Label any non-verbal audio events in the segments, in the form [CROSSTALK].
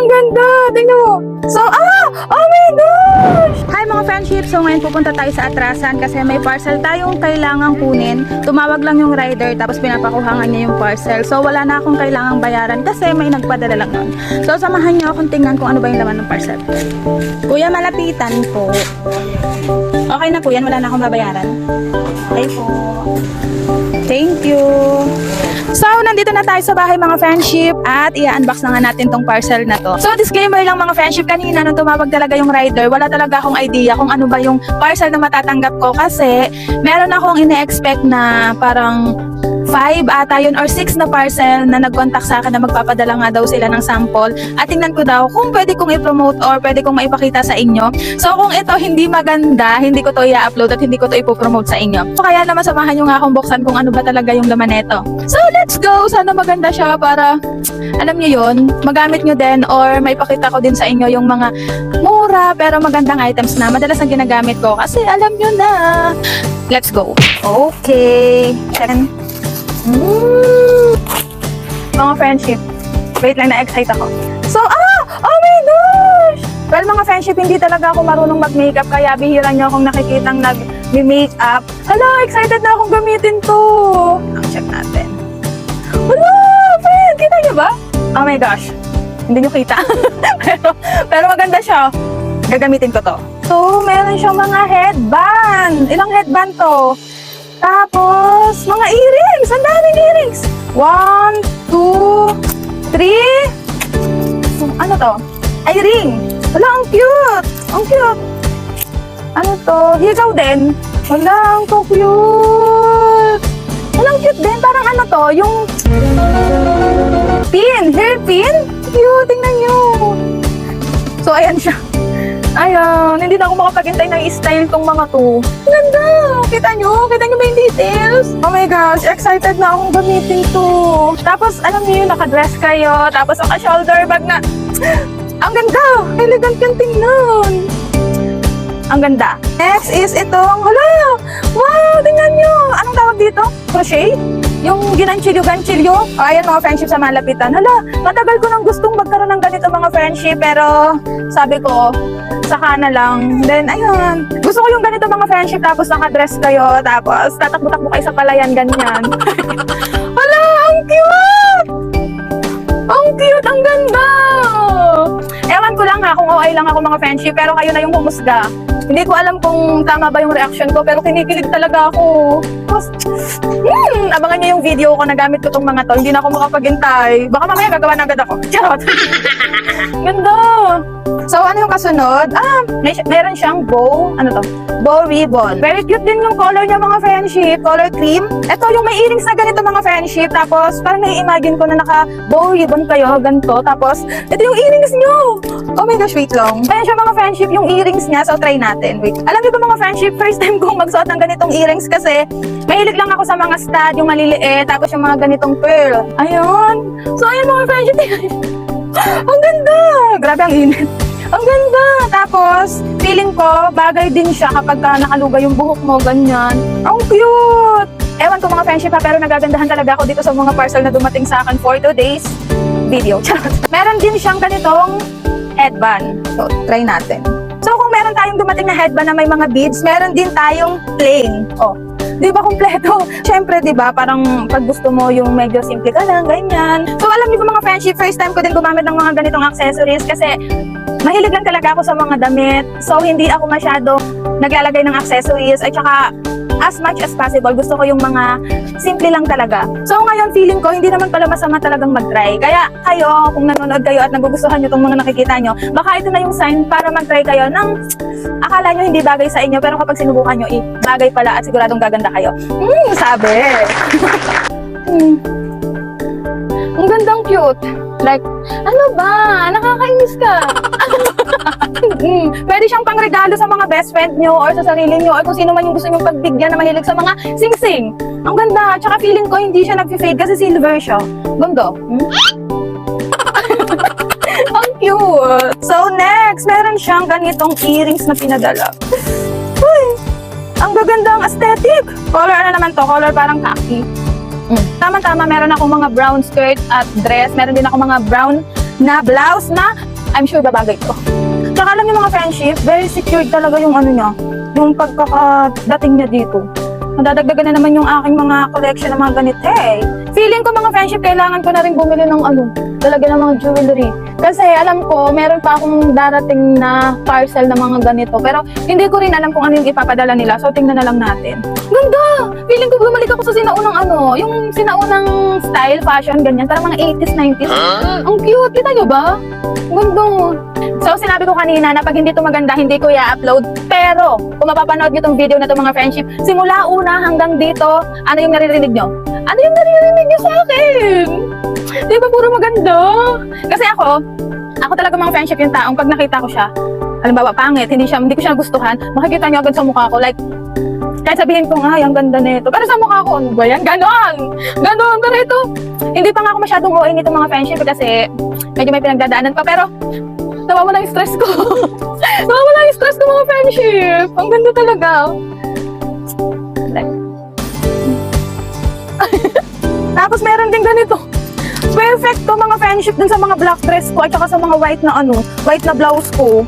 ang ganda. Tingnan mo. So, ah! Oh my gosh! Hi mga friendship! So ngayon pupunta tayo sa atrasan kasi may parcel tayong kailangang kunin. Tumawag lang yung rider tapos pinapakuhangan niya yung parcel. So wala na akong kailangang bayaran kasi may nagpadala lang nun. So samahan niyo akong tingnan kung ano ba yung laman ng parcel. Kuya, malapitan po. Okay na po yan, wala na akong babayaran. Okay po. Thank you. So, nandito na tayo sa bahay mga friendship at i-unbox na nga natin tong parcel na to. So, disclaimer lang mga friendship, kanina nung tumawag talaga yung rider, wala talaga akong idea kung ano ba yung parcel na matatanggap ko kasi meron akong ine-expect na parang 5 ata yun or 6 na parcel na nag-contact sa akin na magpapadala nga daw sila ng sample at tingnan ko daw kung pwede kong i-promote or pwede kong maipakita sa inyo. So kung ito hindi maganda, hindi ko to i-upload at hindi ko to ipopromote sa inyo. So kaya naman samahan nyo nga akong buksan kung ano ba talaga yung laman nito. So let's go! Sana maganda siya para alam nyo yun, magamit nyo din or maipakita ko din sa inyo yung mga mura pero magandang items na madalas ang ginagamit ko kasi alam nyo na. Let's go. Okay. Then. Mga friendship. Wait lang, na-excite ako. So, ah! Oh my gosh! Well, mga friendship, hindi talaga ako marunong mag-makeup kaya bihira niyo akong nakikitang nag-makeup. Hala, excited na akong gamitin to. Ang check natin. Hala, friend! Kita niyo ba? Oh my gosh. Hindi niyo kita. [LAUGHS] pero, pero maganda siya. Gagamitin ko to. So, meron siyang mga headband. Ilang headband to? Tapos, mga earrings. Ang daming earrings. One, two, three. Ano to? Ay, ring. Wala, ang cute. Ang cute. Ano to? Higaw din. Wala, ang so cute. Wala, ang cute din. Parang ano to? Yung pin. Hair pin. Cute. Tingnan nyo. So, ayan siya. Ayan, hindi na ako makapagintay ng style tong mga to. Ang Ganda! Kita nyo? Kita nyo ba yung details? Oh my gosh, excited na akong gamitin to. Tapos, alam niyo yun, nakadress kayo, tapos naka-shoulder bag na. [GASPS] Ang ganda! Elegant yung tingnan. Ang ganda. Next is itong, hala! Wow! Tingnan nyo! Anong tawag dito? Crochet? Yung ginanchilyo-ganchilyo? O, ayan mga friendship sa malapitan. Hala, matagal ko nang gustong magkaroon ng ganito mga friendship, pero sabi ko, saka na lang. Then, ayun. Gusto ko yung ganito mga friendship, tapos nakadress kayo, tapos tatakbo-takbo kayo sa palayan, ganyan. [LAUGHS] Hala, ang cute! Ang cute, ang ganda! Ko lang ha, kung okay lang ako mga friendship, pero kayo na yung humusga. Hindi ko alam kung tama ba yung reaction ko, pero kinikilig talaga ako. Tapos, hmm, abangan niyo yung video ko na gamit ko tong mga to. Hindi na ako makapagintay. Baka mamaya gagawa na agad ako. [LAUGHS] Charot. [LAUGHS] Ganda. So, ano yung kasunod? Ah, may, meron siyang bow. Ano to? Bow ribbon. Very cute din yung color niya mga friendship. Color cream. Ito yung may earrings na ganito mga friendship. Tapos, parang nai-imagine ko na naka bow ribbon kayo. Ganito. Tapos, ito yung earrings niyo. Oh my gosh, wait lang. Ayan siya mga friendship, yung earrings niya. So, try natin. Wait. Alam niyo ba mga friendship, first time kong magsuot ng ganitong earrings kasi mahilig lang ako sa mga stud, yung maliliit, tapos yung mga ganitong pearl. Ayun. So, ayun mga friendship. [LAUGHS] ang ganda! Grabe ang init. Ang ganda! Tapos, feeling ko, bagay din siya kapag ka nakalugay yung buhok mo, ganyan. Ang cute! Ewan ko mga friendship ha, pero nagagandahan talaga ako dito sa mga parcel na dumating sa akin for today's video. [LAUGHS] Meron din siyang ganitong headband. So, try natin. So, kung meron tayong dumating na headband na may mga beads, meron din tayong plain. Oh, di ba kompleto? [LAUGHS] Siyempre, di ba, parang pag gusto mo yung medyo simple ka lang, ganyan. So, alam niyo ba mga friendship, first time ko din gumamit ng mga ganitong accessories kasi mahilig lang talaga ako sa mga damit. So, hindi ako masyado naglalagay ng accessories at saka as much as possible, gusto ko yung mga simple lang talaga. So ngayon, feeling ko, hindi naman pala masama talagang mag-try. Kaya kayo, kung nanonood kayo at nagugustuhan nyo itong mga nakikita nyo, baka ito na yung sign para mag-try kayo ng akala nyo hindi bagay sa inyo, pero kapag sinubukan nyo, eh, bagay pala at siguradong gaganda kayo. Hmm, sabi. [LAUGHS] hmm. Ang gandang cute. Like, ano ba? Nakakainis ka. [LAUGHS] mm, [LAUGHS] pwede siyang pangregalo sa mga best friend nyo or sa sarili nyo or kung sino man yung gusto nyo pagbigyan na mahilig sa mga sing-sing. Ang ganda. Tsaka feeling ko hindi siya nag-fade kasi silver siya. Ganda. Hmm? [LAUGHS] Ang cute. So next, meron siyang ganitong earrings na pinadala. Uy, ang gagandang aesthetic. Color ano naman to? Color parang khaki. Mm. Tama-tama, meron ako mga brown skirt at dress. Meron din ako mga brown na blouse na I'm sure babagay to. Tsaka alam niyo mga friendship, very secured talaga yung ano niya, yung pagkakadating niya dito. Nadadagdagan na naman yung aking mga collection ng mga ganito eh. Feeling ko mga friendship, kailangan ko na rin bumili ng ano, talaga ng mga jewelry. Kasi alam ko, meron pa akong darating na parcel na mga ganito. Pero hindi ko rin alam kung ano yung ipapadala nila. So tingnan na lang natin. Ganda! Feeling ko bumalik ako sa sinaunang ano, yung sinaunang style, fashion, ganyan. Parang mga 80s, 90s. Ang cute! Kita nyo ba? Ganda! So, sinabi ko kanina na pag hindi to maganda, hindi ko i-upload. Pero, kung mapapanood nyo tong video na to mga friendship, simula una hanggang dito, ano yung naririnig nyo? Ano yung naririnig nyo sa akin? Di ba puro maganda? Kasi ako, ako talaga mga friendship yung taong pag nakita ko siya, halimbawa pangit, hindi siya hindi ko siya gustuhan, makikita niyo agad sa mukha ko like kahit sabihin ko ay, ang ganda nito. Pero sa mukha ko, ano ba yan? Ganon! Ganon! Pero ito, hindi pa nga ako masyadong OA nito mga friendship kasi medyo may pinagdadaanan pa. Pero, nawawala yung stress ko. [LAUGHS] nawawala yung stress ko mga friendship. Ang ganda talaga. Like. [LAUGHS] Tapos meron din ganito. Friendship dun sa mga black dress ko at saka sa mga white na ano, white na blouse ko.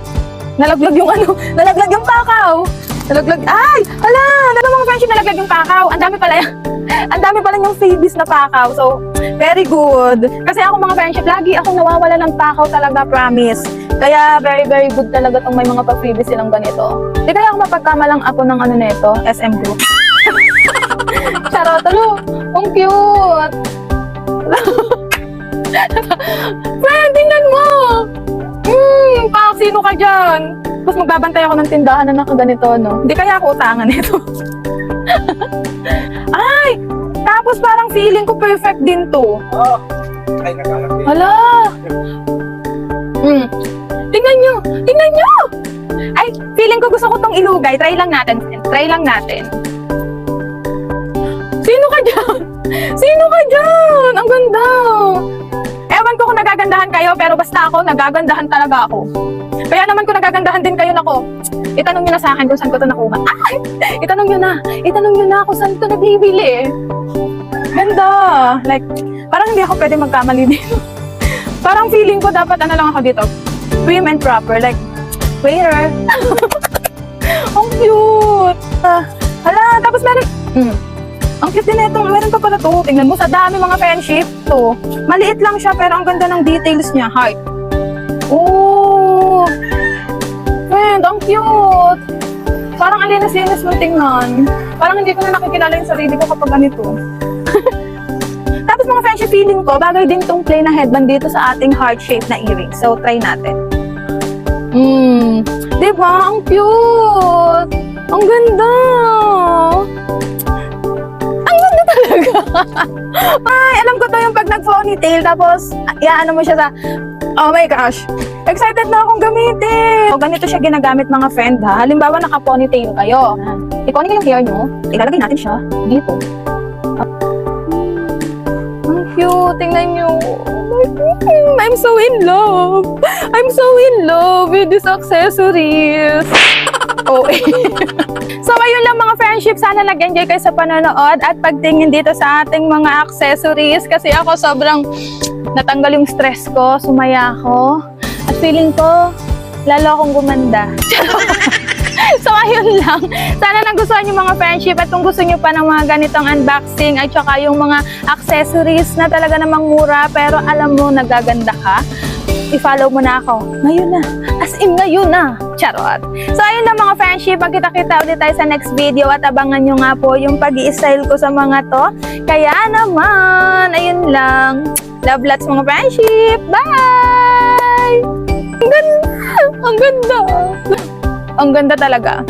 Nalaglag yung [LAUGHS] ano, nalaglag yung pakaw. Nalaglag, ay, hala, ano mga friendship nalaglag yung pakaw. Ang dami pala, [LAUGHS] ang dami pala yung freebies na pakaw. So, very good. Kasi ako mga friendship, lagi ako nawawala ng pakaw talaga, promise. Kaya very, very good talaga tong may mga pa-freebies silang ganito. Di kaya ako mapagkamalang ako ng ano nito, SM Group. [LAUGHS] Charot, alo, ang cute. Ka dyan? Tapos magbabantay ako ng tindahan na nakaganito, no? Hindi kaya ako utangan nito. [LAUGHS] Ay! Tapos parang feeling ko perfect din to. Oh, ay nakalaki. Hala! Hmm. Tingnan nyo! Tingnan nyo! Ay, feeling ko gusto ko tong ilugay. Try lang natin. Try lang natin. Sino ka dyan? [LAUGHS] Sino ka dyan? Ang ganda! Ewan ko kung nagagandahan kayo, pero basta ako, nagagandahan talaga ako. Kaya naman kung nagagandahan din kayo, nako, itanong nyo na sa akin kung saan ko to nakuha. Ay! Itanong nyo na! Itanong nyo na kung saan to nabibili. Ganda! Like, parang hindi ako pwede magkamali dito. [LAUGHS] parang feeling ko dapat ano lang ako dito, prim and proper. Like, waiter. [LAUGHS] Ang cute! Ah, hala, tapos meron, mm, ang cute din ito. Meron pa pala to. Tingnan mo, sa dami mga friendship to. Maliit lang siya, pero ang ganda ng details niya. Heart. Oh! Friend, ang cute! Parang alinis-linis mo tingnan. Parang hindi ko na nakikilala yung sarili ko kapag ganito. [LAUGHS] Tapos mga friendship feeling ko, bagay din tong plain na headband dito sa ating heart-shaped na earring. So, try natin. Hmm. Di ba? Ang cute! Ang ganda! Ang ganda talaga! [LAUGHS] Ay, alam ko to yung pag nag-ponytail, tapos, iaano mo siya sa, oh my gosh, excited na akong gamitin! So, ganito siya ginagamit mga friend ha. Halimbawa, naka-ponytail kayo. Ikunin ko yung hair nyo, ilalagay natin siya dito. Ang cute, tingnan nyo. Oh my God, I'm so in love. I'm so in love with these accessories. [LAUGHS] Oh, [LAUGHS] So ayun lang mga friendship, sana nag-enjoy kayo sa panonood at pagtingin dito sa ating mga accessories kasi ako sobrang natanggal yung stress ko, sumaya ako. At feeling ko lalo akong gumanda. [LAUGHS] so ayun lang, sana nagustuhan yung mga friendship at kung gusto nyo pa ng mga ganitong unboxing at saka yung mga accessories na talaga namang mura pero alam mo nagaganda ka, i-follow mo na ako. Ngayon na. As in, ngayon na. Charot. So, ayun na mga friendship. Magkita-kita ulit tayo sa next video at abangan nyo nga po yung pag style ko sa mga to. Kaya naman, ayun lang. Love lots mga friendship. Bye! Ang ganda! Ang ganda! Ang ganda talaga.